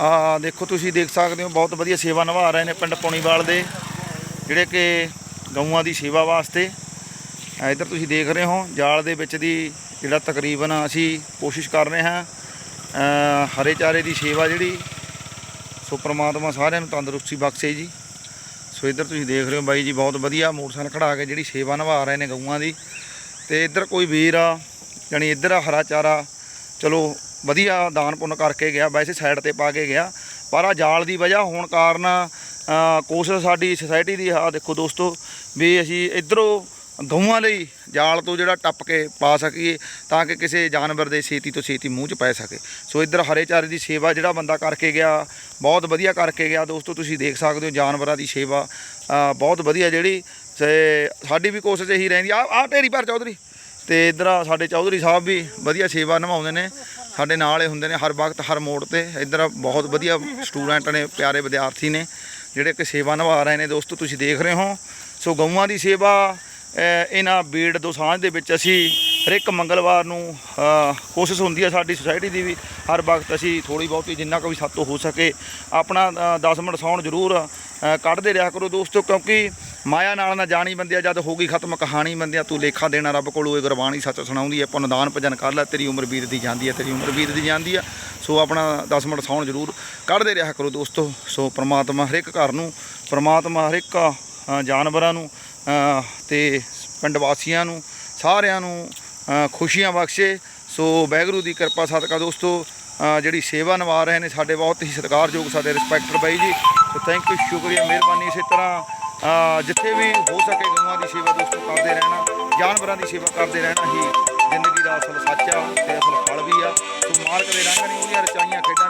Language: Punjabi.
ਆ ਦੇਖੋ ਤੁਸੀਂ ਦੇਖ ਸਕਦੇ ਹੋ, ਬਹੁਤ ਵਧੀਆ ਸੇਵਾ ਨਿਭਾ ਰਹੇ ਨੇ ਪਿੰਡ ਪੌਣੀਵਾਲ ਦੇ, ਜਿਹੜੇ ਕਿ ਗਊਆਂ ਦੀ ਸੇਵਾ ਵਾਸਤੇ। ਆ ਇੱਧਰ ਤੁਸੀਂ ਦੇਖ ਰਹੇ ਹੋ, ਜਾਲ ਦੇ ਵਿੱਚ ਦੀ ਜਿਹੜਾ ਤਕਰੀਬਨ ਅਸੀਂ ਕੋਸ਼ਿਸ਼ ਕਰ ਰਹੇ ਹਾਂ ਹਰੇ ਚਾਰੇ ਦੀ ਸੇਵਾ ਜਿਹੜੀ, ਸੋ ਪ੍ਰਮਾਤਮਾ ਸਾਰਿਆਂ ਨੂੰ ਤੰਦਰੁਸਤੀ ਬਖਸ਼ੇ ਜੀ। ਸੋ ਇੱਧਰ ਤੁਸੀਂ ਦੇਖ ਰਹੇ ਹੋ ਬਾਈ ਜੀ, ਬਹੁਤ ਵਧੀਆ ਮੋਟਰਸਾਈਕਲ ਖੜਾ ਕੇ ਜਿਹੜੀ ਸੇਵਾ ਨਿਭਾ ਰਹੇ ਨੇ ਗਊਆਂ ਦੀ। ਤੇ ਇੱਧਰ ਕੋਈ ਵੀਰ ਆ, ਜਾਣੀ ਇੱਧਰ ਆ ਹਰਾ ਚਾਰਾ, ਚਲੋ ਵਧੀਆ ਦਾਨ ਪੁੰਨ ਕਰਕੇ ਗਿਆ, ਵੈਸੇ ਸਾਈਡ ਤੇ ਪਾ ਕੇ ਗਿਆ, ਪਰ ਆ ਜਾਲ ਦੀ ਵਜ੍ਹਾ ਹੋਣ ਕਾਰਨ ਕੋਸ਼ਿਸ਼ ਸਾਡੀ ਸੁਸਾਇਟੀ ਦੀ ਆ ਦੇਖੋ ਦੋਸਤੋ, ਵੀ ਅਸੀਂ ਇਧਰੋਂ ਗਊਆਂ ਲਈ ਜਾਲ ਤੋਂ ਜਿਹੜਾ ਟੱਪ ਕੇ ਪਾ ਸਕੀਏ, ਤਾਂ ਕਿ ਕਿਸੇ ਜਾਨਵਰ ਦੇ ਛੇਤੀ ਤੋਂ ਛੇਤੀ ਮੂੰਹ 'ਚ ਪੈ ਸਕੇ। ਸੋ ਇੱਧਰ ਹਰੇ ਚਾਰੇ ਦੀ ਸੇਵਾ ਜਿਹੜਾ ਬੰਦਾ ਕਰਕੇ ਗਿਆ, ਬਹੁਤ ਵਧੀਆ ਕਰਕੇ ਗਿਆ, ਦੋਸਤੋ ਤੁਸੀਂ ਦੇਖ ਸਕਦੇ ਹੋ ਜਾਨਵਰਾਂ ਦੀ ਸੇਵਾ ਬਹੁਤ ਵਧੀਆ ਜਿਹੜੀ, ਤੇ ਸਾਡੀ ਵੀ ਕੋਸ਼ਿਸ਼ ਇਹੀ ਰਹਿੰਦੀ ਆ ਆ ਢੇਰੀ ਭਰ ਚੌਧਰੀ, ਤੇ ਇੱਧਰ ਸਾਡੇ ਚੌਧਰੀ ਸਾਹਿਬ ਵੀ ਵਧੀਆ ਸੇਵਾ ਨਿਭਾਉਂਦੇ ਨੇ। ਸਾਡੇ ਨਾਲ ਇਹ ਹੁੰਦੇ ਨੇ, ਹਰ ਵਕਤ, ਹਰ ਮੋੜ ਤੇ। ਇੱਧਰ ਬਹੁਤ ਵਧੀਆ ਸਟੂਡੈਂਟ ਨੇ, ਪਿਆਰੇ ਵਿਦਿਆਰਥੀ ਨੇ, ਜਿਹੜੇ ਕਿ ਸੇਵਾ ਨਿਭਾ ਰਹੇ ਨੇ। ਦੋਸਤੋ, ਤੁਸੀਂ ਦੇਖ ਰਹੇ ਹੋ। ਸੋ ਗਊਆਂ ਦੀ ਸੇਵਾ ਇਹਨਾਂ ਬੀੜ ਦੋਸਾਂਝ ਦੇ ਵਿੱਚ ਅਸੀਂ ਹਰ ਇੱਕ ਮੰਗਲਵਾਰ ਨੂੰ ਕੋਸ਼ਿਸ਼ ਹੁੰਦੀ ਹੈ ਸਾਡੀ ਸੁਸਾਇਟੀ ਦੀ ਵੀ ਹਰ ਵਕਤ ਅਸੀਂ ਥੋੜੀ ਬਹੁਤੀ ਜਿੰਨਾ ਕੁ ਵੀ ਸਾਤੋਂ ਹੋ ਸਕੇ, ਆਪਣਾ 10 ਮਿੰਟ ਸੌਣ ਜ਼ਰੂਰ ਕੱਢਦੇ ਰਿਹਾ ਕਰੋ ਦੋਸਤੋ, ਕਿਉਂਕਿ ਮਾਇਆ ਨਾਲ ਨਾ ਜਾਣੀ ਬੰਦਿਆ ਜਦ ਹੋ ਗਈ ਖਤਮ ਕਹਾਣੀ ਬੰਦਿਆ ਤੂੰ ਲੇਖਾ ਦੇਣਾ ਰੱਬ ਕੋਲੋਂ ਇਹ ਗੁਰਬਾਣੀ ਸੱਚ ਸੁਣਾਉਂਦੀ ਹੈ ਪੁੰਨਦਾਨ ਭਜਨ ਕਰ ਲੈ ਤੇਰੀ ਉਮਰ ਬੀਤਦੀ ਜਾਂਦੀ ਹੈ ਤੇਰੀ ਉਮਰ ਬੀਤਦੀ ਜਾਂਦੀ ਆ ਸੋ ਆਪਣਾ 10 ਮਿੰਟ ਸੌਣ ਜ਼ਰੂਰ ਕੱਢਦੇ ਰਿਹਾ ਕਰੋ ਦੋਸਤੋ। ਸੋ ਪ੍ਰਮਾਤਮਾ ਹਰੇਕ ਘਰ ਨੂੰ ਪ੍ਰਮਾਤਮਾ ਹਰੇਕ ਜਾਨਵਰਾਂ ਨੂੰ ਅ, ਤੇ ਪਿੰਡ ਵਾਸੀਆਂ ਨੂੰ ਸਾਰਿਆਂ ਨੂੰ ਖੁਸ਼ੀਆਂ ਬਖਸ਼ੇ। ਸੋ ਵਾਹਿਗੁਰੂ ਦੀ ਕਿਰਪਾ ਸਦਕਾ ਦੋਸਤੋ ਜਿਹੜੀ ਸੇਵਾ ਨਿਭਾ ਰਹੇ ਨੇ ਸਾਡੇ ਬਹੁਤ ਹੀ ਸਤਿਕਾਰਯੋਗ ਸਾਡੇ ਰਿਸਪੈਕਟਡ ਬਾਈ ਜੀ। ਸੋ ਥੈਂਕ ਯੂ ਸ਼ੁਕਰੀਆ ਮਿਹਰਬਾਨੀ। ਇਸੇ ਤਰ੍ਹਾਂ ਜਿੱਥੇ ਵੀ ਹੋ ਸਕੇ ਗਊਆਂ ਦੀ ਸੇਵਾ ਦੋਸਤੋ ਕਰਦੇ ਰਹਿਣਾ, ਜਾਨਵਰਾਂ ਦੀ ਸੇਵਾ ਕਰਦੇ ਰਹਿਣਾ ਹੀ ਜ਼ਿੰਦਗੀ ਦਾ ਅਸਲ ਸੱਚ ਆ ਤੇ ਅਸਲ ਫਲ ਵੀ ਆ। ਸੋ ਮਾਲਕ ਦੇ ਰੰਗ ਨੇ ਉਹਦੀਆਂ ਰਚਾਈਆਂ ਖੇਡਾਂ